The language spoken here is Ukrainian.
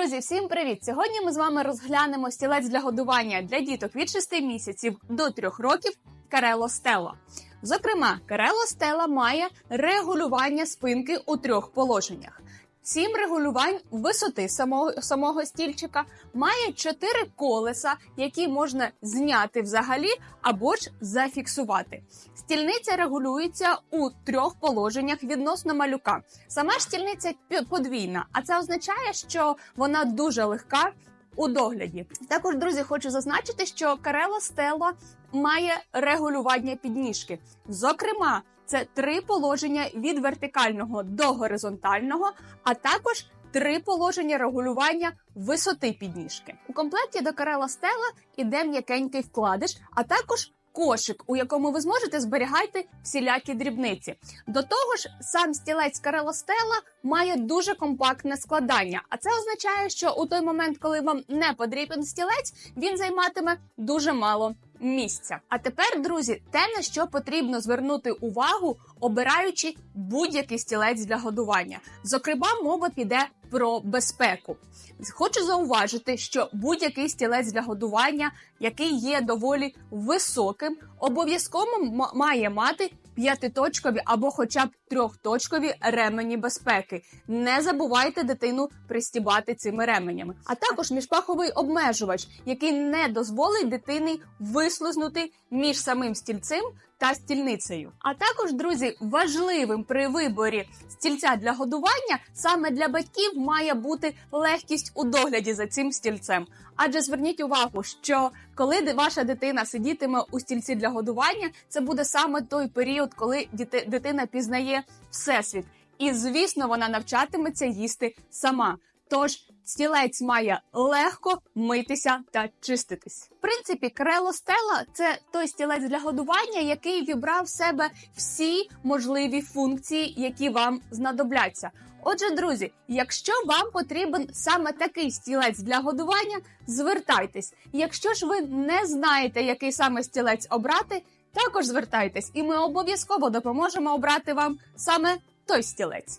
Друзі, всім привіт! Сьогодні ми з вами розглянемо стілець для годування для діток від 6 місяців до 3 років Карело Стелла. Зокрема, Карело Стелла має регулювання спинки у трьох положеннях. Сім регулювань висоти самого, самого стільчика має чотири колеса, які можна зняти взагалі або ж зафіксувати. Стільниця регулюється у трьох положеннях відносно малюка. Сама стільниця подвійна, а це означає, що вона дуже легка у догляді. Також, друзі, хочу зазначити, що Карела Стелла має регулювання підніжки. Зокрема, це три положення від вертикального до горизонтального, а також три положення регулювання висоти підніжки. У комплекті до Карела Стелла іде м'якенький вкладиш, а також кошик, у якому ви зможете зберігати всілякі дрібниці. До того ж, сам стілець Карело Стелла має дуже компактне складання. А це означає, що у той момент, коли вам не потрібен стілець, він займатиме дуже мало місця. А тепер, друзі, те на що потрібно звернути увагу, обираючи будь-який стілець для годування. Зокрема, мова піде про безпеку. Хочу зауважити, що будь-який стілець для годування, який є доволі високим, обов'язково має мати п'ятиточкові або хоча б трьохточкові ремені безпеки. Не забувайте дитину пристібати цими ременями. А також міжпаховий обмежувач, який не дозволить дитині вислизнути між самим стільцем та стільницею. А також, друзі, важливим при виборі стільця для годування саме для батьків має бути легкість у догляді за цим стільцем. Адже зверніть увагу, що коли ваша дитина сидітиме у стільці для годування, це буде саме той період, коли дитина пізнає всесвіт. І звісно, вона навчатиметься їсти сама. Тож стілець має легко митися та чиститись. В принципі, Крело Стелла це той стілець для годування, який вібрав в себе всі можливі функції, які вам знадобляться. Отже, друзі, якщо вам потрібен саме такий стілець для годування, звертайтесь. Якщо ж ви не знаєте, який саме стілець обрати, також звертайтесь, і ми обов'язково допоможемо обрати вам саме той стілець.